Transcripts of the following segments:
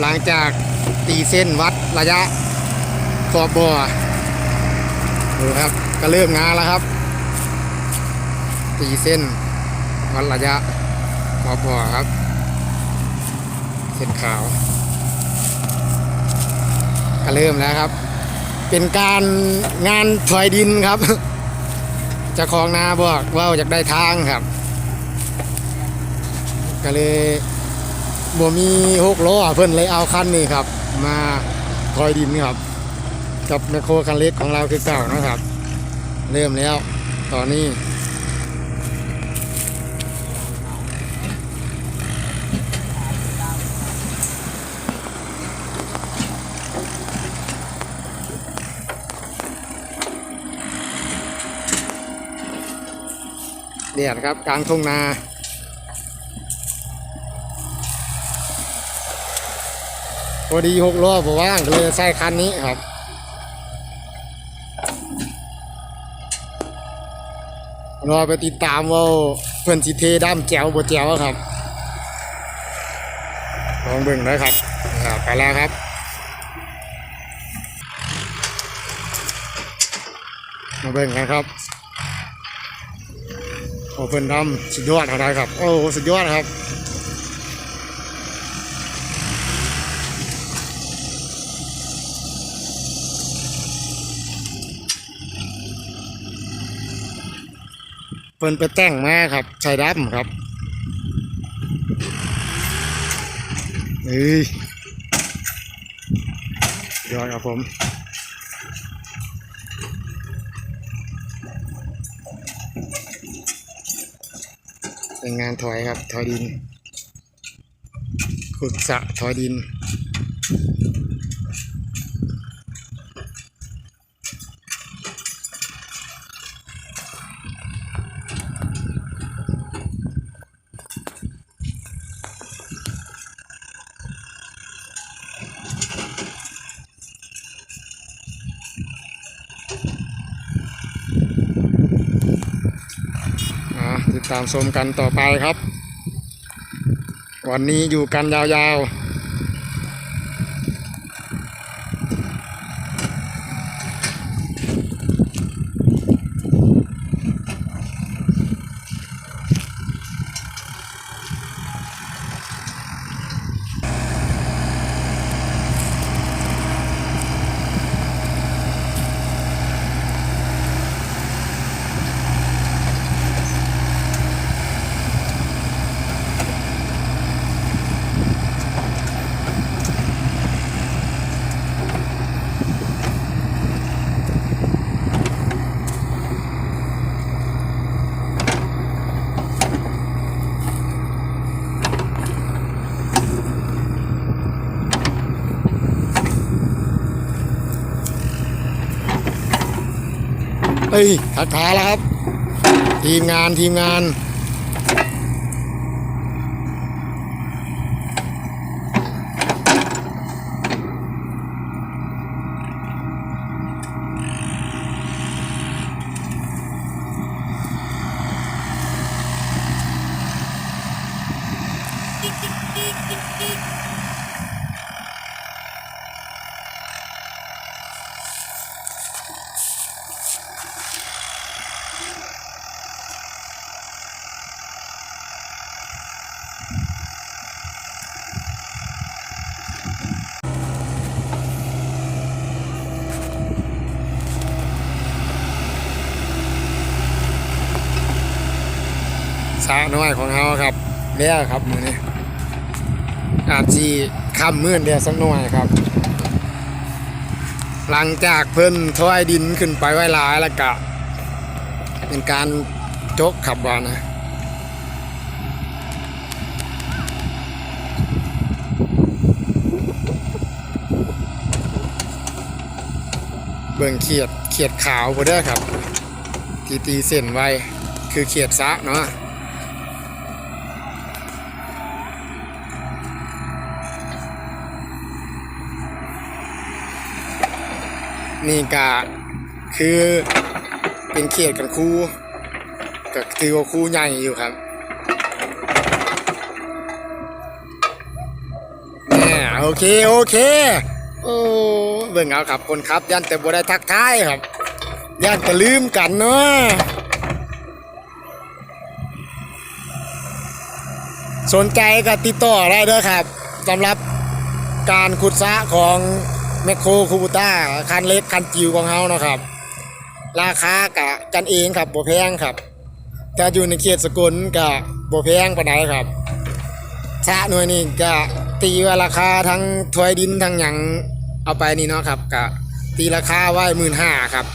หลังจากตีเส้นวัดระยะขอบบ่อดูครับก็เริ่มงานแล้วครับ ตีเส้นวัดระยะขอบบ่อครับ เส้นขาว ก็เริ่มแล้วครับ เป็นการงานถอยดินครับจ้าของนาบอกว่าอยากได้ทางครับ ก็เลย บ่มีหกล้อเพิ่นเลยเอาคันนี้ครับ มาถอยดินครับ กับแมคโครคันเล็กของเราคือเก่านะครับ เริ่มแล้ว ตอนนี้เดียดครับกลางทุ่งนา พอดีหกล้อผมว่างเลยใช้คันนี้ครับ รอไปติดตามว่าเพื่อนสิเทด้ามแจ๋วบ่แจ๋วครับลองเบิ่งนะครับอ่าไปแล้วครับมาเบิ่งกันครับโอ้เพิ่นทำสุดยอดอะไรครับ โอ้สุดยอดครับ เพิ่นไปแต่งมาครับใช้ดับครับเฮ้ยยอดครับผมเป็นงานถอยครับถอยดินขุดสะถอยดิน อ่า ตามชมกันต่อไปครับ วันนี้อยู่กันยาวๆ เอ้ยทักทายแล้วครับ ทีมงานทีมงาน สาน้อยของเราครับแล้วครับมือนี้อาจจีคำมื่นเดียวสักหน่อยครับ หลังจากเพิ่นถอยดินขึ้นไปไว้หลายแล้วก็เป็นการจกขับวานะเบิ่งเขียดเขียดขาวพอได้ครับทีตีเส้นไว้คือเขียดซะเนาะ นี่กะคือเป็นเขียดกันคู่ก็ถือว่าคู่ใหญ่อยู่ครับแน่โอเคโอเค โอ้เบิ่งเอาครับคนครับ ยันแต่บ่ได้ทักทายครับยันแต่ลืมกันเนาะสนใจก็ติดต่อได้เด้อครับสำหรับการขุดซะของ แมคโครคูบูต้าคันเล็กคันจิ๋วของเฮานะครับ ราคากะกันเองครับบ่แพงครับถ้าอยู่ในเขตสกลกะบ่แพงปานใดครับชะหน่วยนี่ก็ตีว่าราคาทั้งถวยดินทั้งหยังเอาไปนี่เนาะครับก็ตีราคาไว้หมื่นห้าครับ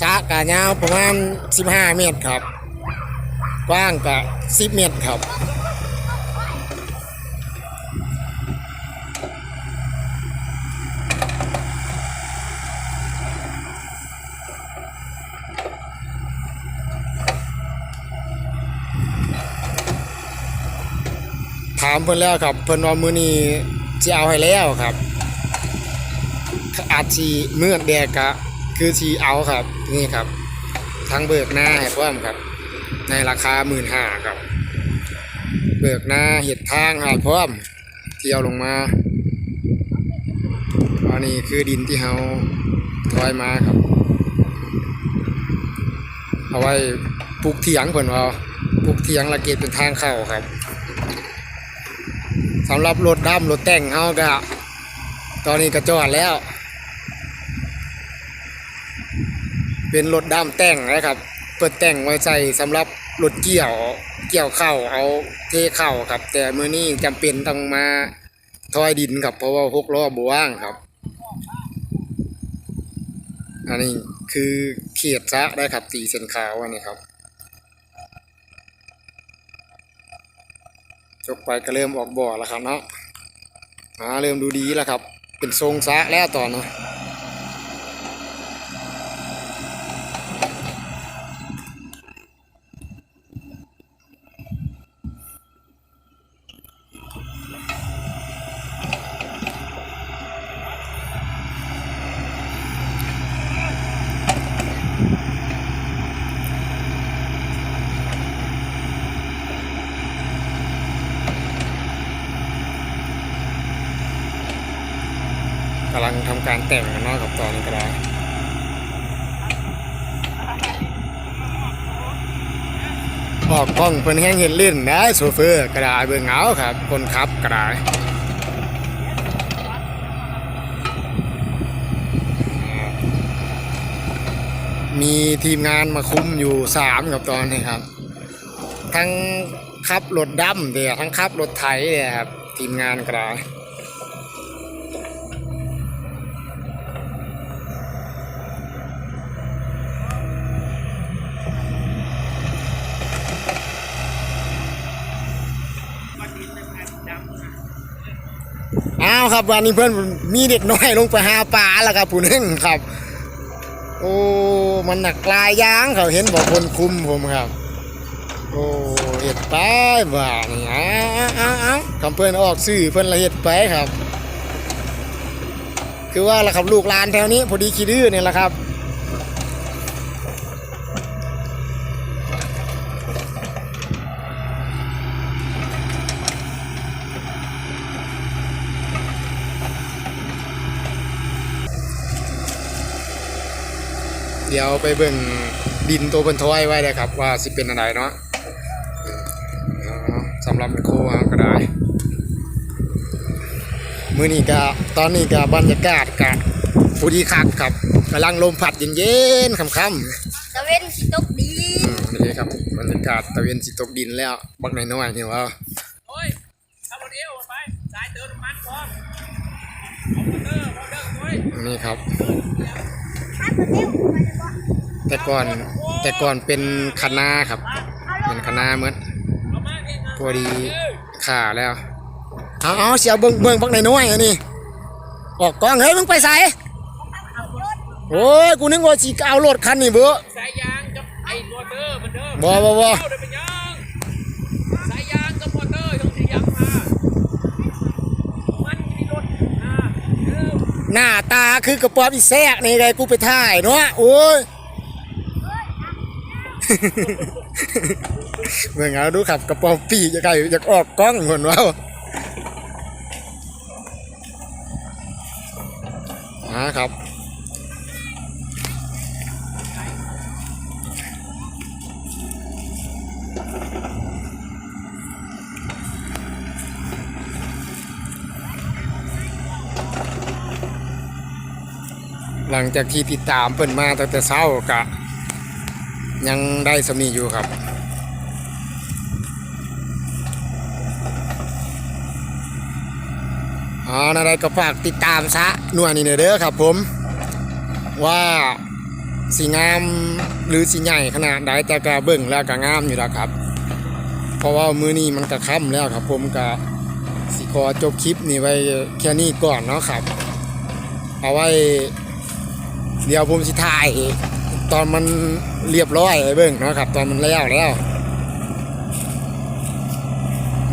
ชะกะยาวประมาณ 15 เมตรครับ กว้างก็10 เมตรครับามเพิ่นแล้วครับ เพิ่นว่ามื้อนี้สิเอาให้แล้วครับ อาจสิมื้อแดกก็คือสิเอาครับ นี่ครับ ทั้งเบิกหน้าให้พร้อมครับ ในราคา15,000ครับ เบิกหน้าเฮ็ดทางให้พร้อมที่เอาลงมาอันนี้คือดินที่เฮาถอยมาครับ เอาไว้ปลูกเถียงเพิ่นว่าปลูกเถียงและเก็บเป็นทางเข้าครับ สำหรับรถดำรถแต่งเขาก็ ตอนนี้ก็จอดแล้ว เป็นรถดำแต่งนะครับ เปิดแต่งไว้ใส่สำหรับรถเกี่ยวเกี่ยวเข้าเอาเทเข้าครับ แต่เมื้อนี้จำเป็นต้องมาทอยดินครับ เพราะว่าหกล้อบว่างครับ อันนี้คือเขียดซะได้ครับตีเส้นขาวอันนี้ครับ จบไปก็เริ่มออกบ่อแล้วครับเนาะอาเริ่มดูดีแล้วครับ เป็นทรงซะแล้วตอนนะ การแต่งกันนาะครับตอนนี้ก็ได้ออกกล้องเพิ่นแห้งเห็นเล่นนะโซเฟอร์กระดาษเบิ่งเหงาครับ คนขับกระดาษมีทีมงานมาคุมอยู่สามครับตอนนี้ครับ ทั้งขับรถดำเดียทั้งขับรถไถเดียครับ ทีมงานกระดาษ อ้าวครับวันนี้เพื่อนมีเด็กน้อยลงไปหาปลาแล้วครับผู้นึงครับ โอ้มันหนักลายยางเขาเห็นบอกคนคุมผมครับ โอ้เห็ดไปบ้านี่อ้าวอ้าวอ้าวคำเพื่อนออกสื่อเพื่อนละเห็ดไปครับ คือว่าละครับลูกลานแถวนี้พอดีขี้ดื้อเนี่ยแหละครับ เดี๋ยวไปเบิ่งดินตัวบนทอยไว้เลยครับ ว่าสิเป็นอะไรเนาะเอาสำหรับโคเอาก็ได้มื้อนี้ก็ตอนนี้ก็บรรยากาศกัฟูดีคักครับกำลังลมพัดเย็นๆค่ำตะเวนสิตกดีๆอืมนี่ครับบรรยากาศตะเวนสิตกดินแล้วบักน้อยๆนี่ว่าโอ้ยเอารถเอวไปสายเติมน้ำมันพร้อมเอามอเตอร์มอเตอร์โอ้ยนี่ครับ มันก็เร็วมันจะบอกแต่ก่อนแต่ก่อนเป็นคะนาครับ เป็นคะนาเหมือนเอามาเนี่ยพอดีขาแล้วเอาเอาเสียเบิ่งเบิ่งบักน้อยๆอันนี้ออกกล้องเฮ้ยมึงไปใส่โอ้ยกูนึกว่าสิเอารถคันนี้เบ้อสายยางกับไอ้มอเตอร์มันเด้อบ่บ่บ่ หน้าตาคือกระป๋อมอีแซกนี่ไงกูไปถ่ายเนาะโอ้ยเมื่อไงดูขับกระป๋องปีจะไกลอยากออกกล้องเหมือนว่าอ่าครับ ลังจากที่ติดตามเพิ่นมาตั้งแต่เช้ากะยังได้สมีอยู่ครับอ๋อนาไดก็ฝากติดตามซะนวนี่เด้อครับผม ว่าสีงามหรือสีใหญ่ขนาดใดแต่ก็เบิ่งแล้วก็งามอยู่แล้วครับ เพราะว่ามือนี้มันก็ค่ำแล้วครับ ผมก็สิขอจบคลิปนี้ไว้แค่นี้ก่อนเนาะครับ เอาไว้ เดี๋ยวผมสิถ่าย ตอนมันเรียบร้อยเบิ่งเนาะครับ ตอนมันแล้วแล้ว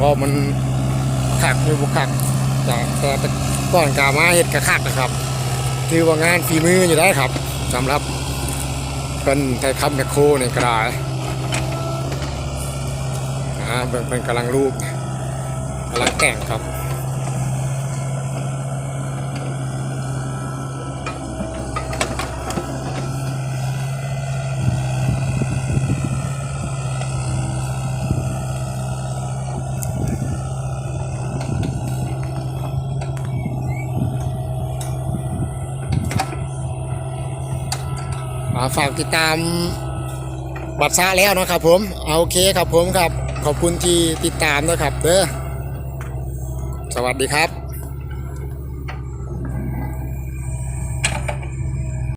ว่ามันขักหรือบุขักแต่แต่ก่อนกามาเฮ็ดกระคักนะครับ ถือว่างานฝีมืออยู่ได้ครับสำหรับเป็นไทยคำแมคโครในกระดาษนะฮะเป็นเป็นกำลังรูปกำลังแต่งครับ ฝากติดตามบัตรซาแล้วนะครับผมเอาโอเคครับผมครับ ขอบคุณที่ติดตามนะครับเด้อสวัสดีครับ